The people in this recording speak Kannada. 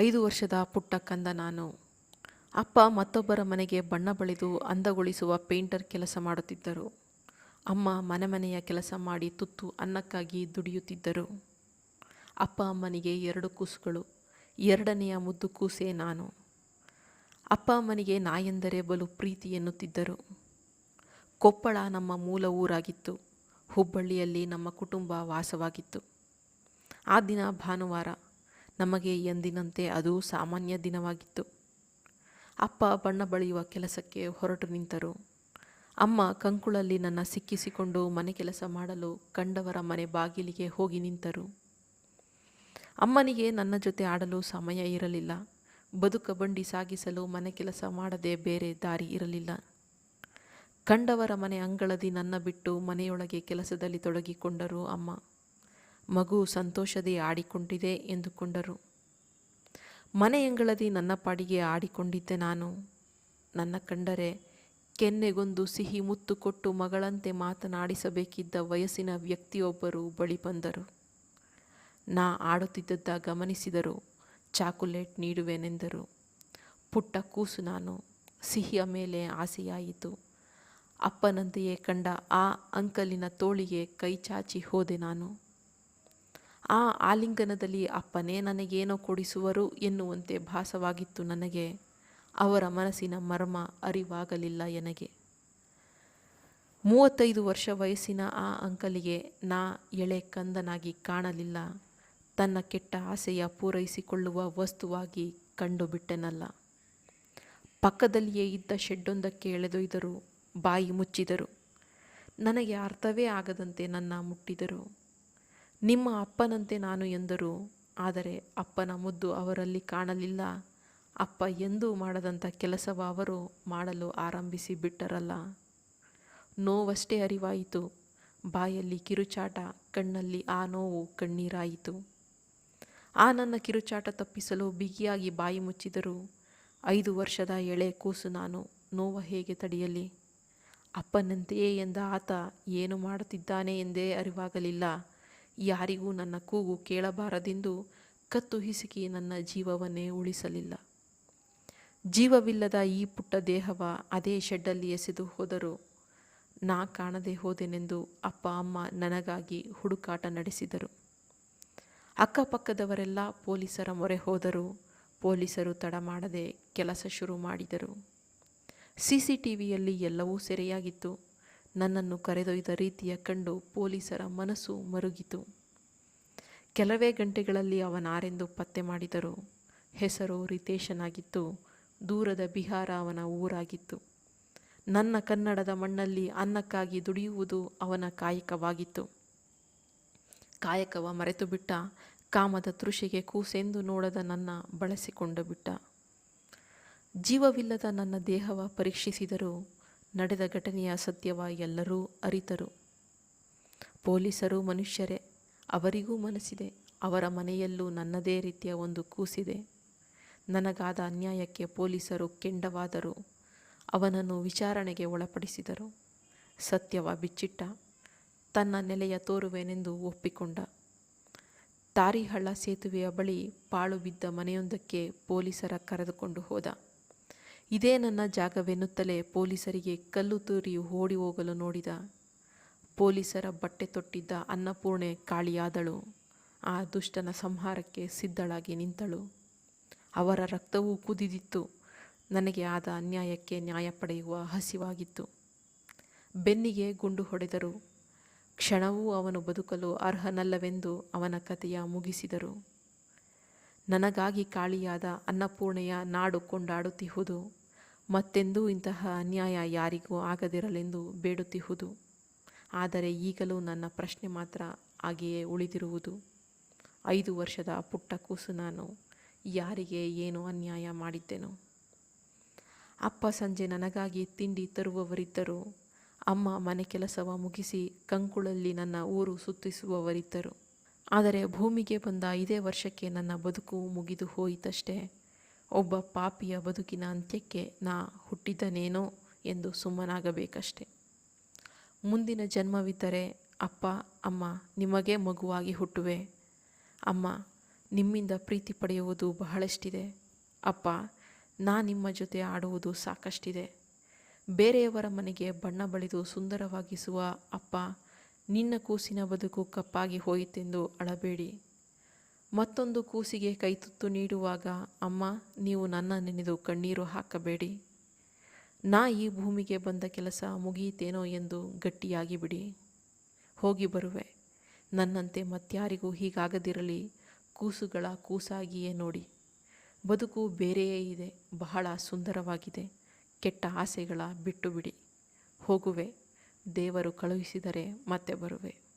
ಐದು ವರ್ಷದ ಪುಟ್ಟ ಕಂದ ನಾನು. ಅಪ್ಪ ಮತ್ತೊಬ್ಬರ ಮನೆಗೆ ಬಣ್ಣ ಬಳಿದು ಅಂದಗೊಳಿಸುವ ಪೇಂಟರ್ ಕೆಲಸ ಮಾಡುತ್ತಿದ್ದರು. ಅಮ್ಮ ಮನೆ ಮನೆಯ ಕೆಲಸ ಮಾಡಿ ತುತ್ತು ಅನ್ನಕ್ಕಾಗಿ ದುಡಿಯುತ್ತಿದ್ದರು. ಅಪ್ಪ ಅಮ್ಮನಿಗೆ ಎರಡು ಕೂಸುಗಳು, ಎರಡನೆಯ ಮುದ್ದು ಕೂಸೇ ನಾನು. ಅಪ್ಪ ಅಮ್ಮನಿಗೆ ನಾಯೆಂದರೆ ಬಲು ಪ್ರೀತಿ ಎನ್ನುತ್ತಿದ್ದರು. ಕೊಪ್ಪಳ ನಮ್ಮ ಮೂಲ ಊರಾಗಿತ್ತು. ಹುಬ್ಬಳ್ಳಿಯಲ್ಲಿ ನಮ್ಮ ಕುಟುಂಬ ವಾಸವಾಗಿತ್ತು. ಆ ದಿನ ಭಾನುವಾರ ನಮಗೆ ಎಂದಿನಂತೆ ಅದು ಸಾಮಾನ್ಯ ದಿನವಾಗಿತ್ತು. ಅಪ್ಪ ಬಣ್ಣ ಬಳಿಯುವ ಕೆಲಸಕ್ಕೆ ಹೊರಟು ನಿಂತರು. ಅಮ್ಮ ಕಂಕುಳಲ್ಲಿ ನನ್ನ ಸಿಕ್ಕಿಸಿಕೊಂಡು ಮನೆ ಕೆಲಸ ಮಾಡಲು ಕಂಡವರ ಮನೆ ಬಾಗಿಲಿಗೆ ಹೋಗಿ ನಿಂತರು. ಅಮ್ಮನಿಗೆ ನನ್ನ ಜೊತೆ ಆಡಲು ಸಮಯ ಇರಲಿಲ್ಲ. ಬದುಕ ಬಂಡಿ ಸಾಗಿಸಲು ಮನೆ ಕೆಲಸ ಮಾಡದೆ ಬೇರೆ ದಾರಿ ಇರಲಿಲ್ಲ. ಕಂಡವರ ಮನೆ ಅಂಗಳದಿ ನನ್ನ ಬಿಟ್ಟು ಮನೆಯೊಳಗೆ ಕೆಲಸದಲ್ಲಿ ತೊಡಗಿಕೊಂಡರು ಅಮ್ಮ. ಮಗು ಸಂತೋಷದಿ ಆಡಿಕೊಂಡಿದೆ ಎಂದುಕೊಂಡರು. ಮನೆಯಂಗಳದಿ ನನ್ನ ಪಾಡಿಗೆ ಆಡಿಕೊಂಡಿದ್ದೆ ನಾನು. ನನ್ನ ಕಂಡರೆ ಕೆನ್ನೆಗೊಂದು ಸಿಹಿ ಮುತ್ತು ಕೊಟ್ಟು ಮಗಳಂತೆ ಮಾತನಾಡಿಸಬೇಕಿದ್ದ ವಯಸ್ಸಿನ ವ್ಯಕ್ತಿಯೊಬ್ಬರು ಬಳಿ ಬಂದರು. ನಾ ಆಡುತ್ತಿದ್ದದ್ದ ಗಮನಿಸಿದರು, ಚಾಕೊಲೇಟ್ ನೀಡುವೆನೆಂದರು. ಪುಟ್ಟ ಕೂಸು ನಾನು, ಸಿಹಿಯ ಮೇಲೆ ಆಸೆಯಾಯಿತು. ಅಪ್ಪನಂತೆಯೇ ಕಂಡ ಆ ಅಂಕಲಿನ ತೋಳಿಗೆ ಕೈ ಚಾಚಿ ಹೋದೆ ನಾನು. ಆ ಆಲಿಂಗನದಲ್ಲಿ ಅಪ್ಪನೇ ನನಗೇನೋ ಕೊಡಿಸುವರು ಎನ್ನುವಂತೆ ಭಾಸವಾಗಿತ್ತು ನನಗೆ. ಅವರ ಮನಸ್ಸಿನ ಮರ್ಮ ಅರಿವಾಗಲಿಲ್ಲ ಎನಗೆ. ಮೂವತ್ತೈದು ವರ್ಷ ವಯಸ್ಸಿನ ಆ ಅಂಕಲಿಗೆ ನಾ ಎಳೆ ಕಂದನಾಗಿ ಕಾಣಲಿಲ್ಲ. ತನ್ನ ಕೆಟ್ಟ ಆಸೆಯ ಪೂರೈಸಿಕೊಳ್ಳುವ ವಸ್ತುವಾಗಿ ಕಂಡುಬಿಟ್ಟೆನಲ್ಲ. ಪಕ್ಕದಲ್ಲಿಯೇ ಇದ್ದ ಶೆಡ್ಡೊಂದಕ್ಕೆ ಎಳೆದೊಯ್ದರು, ಬಾಯಿ ಮುಚ್ಚಿದರು. ನನಗೆ ಅರ್ಥವೇ ಆಗದಂತೆ ನನ್ನ ಮುಟ್ಟಿದರು. ನಿಮ್ಮ ಅಪ್ಪನಂತೆ ನಾನು ಎಂದರು. ಆದರೆ ಅಪ್ಪನ ಮುದ್ದು ಅವರಲ್ಲಿ ಕಾಣಲಿಲ್ಲ. ಅಪ್ಪ ಎಂದೂ ಮಾಡದಂಥ ಕೆಲಸವ ಅವರು ಮಾಡಲು ಆರಂಭಿಸಿ ಬಿಟ್ಟರಲ್ಲ. ನೋವಷ್ಟೇ ಅರಿವಾಯಿತು. ಬಾಯಲ್ಲಿ ಕಿರುಚಾಟ, ಕಣ್ಣಲ್ಲಿ ಆ ನೋವು ಕಣ್ಣೀರಾಯಿತು. ಆ ನನ್ನ ಕಿರುಚಾಟ ತಪ್ಪಿಸಲು ಬಿಗಿಯಾಗಿ ಬಾಯಿ ಮುಚ್ಚಿದರು. ಐದು ವರ್ಷದ ಎಳೆ ಕೂಸು ನಾನು. ನೋವ ಹೇಗೆ ತಡೆಯಲಿ? ಅಪ್ಪನಂತೆಯೇ ಎಂದ ಆತ, ಏನು ಮಾಡುತ್ತಿದ್ದಾನೆ ಎಂದೇ ಅರಿವಾಗಲಿಲ್ಲ. ಯಾರಿಗೂ ನನ್ನ ಕೂಗು ಕೇಳಬಾರದೆಂದು ಕತ್ತು ಹಿಸುಕಿ ನನ್ನ ಜೀವವನ್ನೇ ಉಳಿಸಲಿಲ್ಲ. ಜೀವವಿಲ್ಲದ ಈ ಪುಟ್ಟ ದೇಹವ ಅದೇ ಶೆಡ್ಡಲ್ಲಿ ಎಸೆದು ಹೋದರು. ನಾ ಕಾಣದೆ ಹೋದೆನೆಂದು ಅಪ್ಪ ಅಮ್ಮ ನನಗಾಗಿ ಹುಡುಕಾಟ ನಡೆಸಿದರು. ಅಕ್ಕಪಕ್ಕದವರೆಲ್ಲ ಪೊಲೀಸರ ಮೊರೆ ಹೋದರು. ಪೊಲೀಸರು ತಡ ಮಾಡದೆ ಕೆಲಸ ಶುರು ಮಾಡಿದರು. ಸಿ ಸಿ ಟಿ ವಿಯಲ್ಲಿ ಎಲ್ಲವೂ ಸೆರೆಯಾಗಿತ್ತು. ನನ್ನನ್ನು ಕರೆದೊಯ್ದ ರೀತಿಯ ಕಂಡು ಪೊಲೀಸರ ಮನಸ್ಸು ಮರುಗಿತು. ಕೆಲವೇ ಗಂಟೆಗಳಲ್ಲಿ ಅವನಾರೆಂದು ಪತ್ತೆ ಮಾಡಿದರು. ಹೆಸರು ರಿತೇಶನಾಗಿತ್ತು. ದೂರದ ಬಿಹಾರ ಅವನ ಊರಾಗಿತ್ತು. ನನ್ನ ಕನ್ನಡದ ಮಣ್ಣಲ್ಲಿ ಅನ್ನಕ್ಕಾಗಿ ದುಡಿಯುವುದು ಅವನ ಕಾಯಕವಾಗಿತ್ತು. ಕಾಯಕವ ಮರೆತು ಬಿಟ್ಟ ಕಾಮದ ತೃಷೆಗೆ ಕೂಸೆಂದು ನೋಡದ ನನ್ನ ಬಳಸಿಕೊಂಡು ಬಿಟ್ಟ. ಜೀವವಿಲ್ಲದ ನನ್ನ ದೇಹವ ಪರೀಕ್ಷಿಸಿದರು. ನಡೆದ ಘಟನೆಯ ಸತ್ಯವ ಎಲ್ಲರೂ ಅರಿತರು. ಪೊಲೀಸರು ಮನುಷ್ಯರೇ, ಅವರಿಗೂ ಮನಸ್ಸಿದೆ, ಅವರ ಮನೆಯಲ್ಲೂ ನನ್ನದೇ ರೀತಿಯ ಒಂದು ಕೂಸಿದೆ. ನನಗಾದ ಅನ್ಯಾಯಕ್ಕೆ ಪೊಲೀಸರು ಕೆಂಡವಾದರು. ಅವನನ್ನು ವಿಚಾರಣೆಗೆ ಒಳಪಡಿಸಿದರು. ಸತ್ಯವ ಬಿಚ್ಚಿಟ್ಟ, ತನ್ನ ನೆಲೆಯ ತೋರುವೆನೆಂದು ಒಪ್ಪಿಕೊಂಡ. ತಾರಿಹಳ್ಳ ಸೇತುವೆಯ ಬಳಿ ಪಾಳು ಬಿದ್ದ ಮನೆಯೊಂದಕ್ಕೆ ಪೊಲೀಸರ ಕರೆದುಕೊಂಡು ಹೋದ. ಇದೇ ನನ್ನ ಜಾಗವೆನ್ನುತ್ತಲೇ ಪೊಲೀಸರಿಗೆ ಕಲ್ಲು ತೂರಿ ಓಡಿ ಹೋಗಲು ನೋಡಿದ. ಪೊಲೀಸರ ಬಟ್ಟೆ ತೊಟ್ಟಿದ್ದ ಅನ್ನಪೂರ್ಣೆ ಕಾಳಿಯಾದಳು. ಆ ದುಷ್ಟನ ಸಂಹಾರಕ್ಕೆ ಸಿದ್ಧಳಾಗಿ ನಿಂತಳು. ಅವರ ರಕ್ತವೂ ಕುದಿದಿತ್ತು. ನನಗೆ ಆದ ಅನ್ಯಾಯಕ್ಕೆ ನ್ಯಾಯ ಪಡೆಯುವ ಹಸಿವಾಗಿತ್ತು. ಬೆನ್ನಿಗೆ ಗುಂಡು ಹೊಡೆದರು. ಕ್ಷಣವೂ ಅವನು ಬದುಕಲು ಅರ್ಹನಲ್ಲವೆಂದು ಅವನ ಕಥೆಯ ಮುಗಿಸಿದರು. ನನಗಾಗಿ ಕಾಳಿಯಾದ ಅನ್ನಪೂರ್ಣೆಯ ನಾಡು ಕೊಂಡಾಡುತ್ತಿಹುದು. ಮತ್ತೆಂದೂ ಇಂತಹ ಅನ್ಯಾಯ ಯಾರಿಗೂ ಆಗದಿರಲೆಂದು ಬೇಡುತ್ತಿಹುದು. ಆದರೆ ಈಗಲೂ ನನ್ನ ಪ್ರಶ್ನೆ ಮಾತ್ರ ಹಾಗೆಯೇ ಉಳಿದಿರುವುದು. ಐದು ವರ್ಷದ ಪುಟ್ಟ ಕೂಸು ನಾನು ಯಾರಿಗೆ ಏನು ಅನ್ಯಾಯ ಮಾಡಿದ್ದೆನು. ಅಪ್ಪ ಸಂಜೆ ನನಗಾಗಿ ತಿಂಡಿ ತರುವವರಿದ್ದರು. ಅಮ್ಮ ಮನೆ ಕೆಲಸವ ಮುಗಿಸಿ ಕಂಕುಳಲ್ಲಿ ನನ್ನ ಊರು ಸುತ್ತಿಸುವವರಿದ್ದರು. ಆದರೆ ಭೂಮಿಗೆ ಬಂದ ಇದೇ ವರ್ಷಕ್ಕೆ ನನ್ನ ಬದುಕು ಮುಗಿದು ಹೋಯಿತಷ್ಟೇ. ಒಬ್ಬ ಪಾಪಿಯ ಬದುಕಿನ ಅಂತ್ಯಕ್ಕೆ ನಾ ಹುಟ್ಟಿದನೇನೋ ಎಂದು ಸುಮ್ಮನಾಗಬೇಕಷ್ಟೆ. ಮುಂದಿನ ಜನ್ಮವಿದ್ದರೆ, ಅಪ್ಪ, ಅಮ್ಮ, ನಿಮಗೆ ಮಗುವಾಗಿ ಹುಟ್ಟುವೆ. ಅಮ್ಮ, ನಿಮ್ಮಿಂದ ಪ್ರೀತಿ ಪಡೆಯುವುದು ಬಹಳಷ್ಟಿದೆ. ಅಪ್ಪ, ನಾ ನಿಮ್ಮ ಜೊತೆ ಆಡುವುದು ಸಾಕಷ್ಟಿದೆ. ಬೇರೆಯವರ ಮನೆಗೆ ಬಣ್ಣ ಬಳಿದು ಸುಂದರವಾಗಿಸುವ ಅಪ್ಪ, ನಿನ್ನ ಕೂಸಿನ ಬದುಕು ಕಪ್ಪಾಗಿ ಹೋಯಿತೆಂದು ಅಳಬೇಡಿ. ಮತ್ತೊಂದು ಕೂಸಿಗೆ ಕೈತುತ್ತು ನೀಡುವಾಗ, ಅಮ್ಮ, ನೀವು ನನ್ನ ನೆನೆದು ಕಣ್ಣೀರು ಹಾಕಬೇಡಿ. ನಾ ಈ ಭೂಮಿಗೆ ಬಂದ ಕೆಲಸ ಮುಗಿಯಿತೇನೋ ಎಂದು ಗಟ್ಟಿಯಾಗಿ ಬಿಡಿ ಹೋಗಿ ಬರುವೆ. ನನ್ನಂತೆ ಮತ್ಯಾರಿಗೂ ಹೀಗಾಗದಿರಲಿ. ಕೂಸುಗಳ ಕೂಸಾಗಿಯೇ ನೋಡಿ. ಬದುಕು ಬೇರೆಯೇ ಇದೆ. ಬಹಳ ಸುಂದರವಾಗಿದೆ. ಕೆಟ್ಟ ಆಸೆಗಳ ಬಿಟ್ಟು ಬಿಡಿ ಹೋಗುವೆ. ದೇವರು ಕಳುಹಿಸಿದರೆ ಮತ್ತೆ ಬರುವೆ.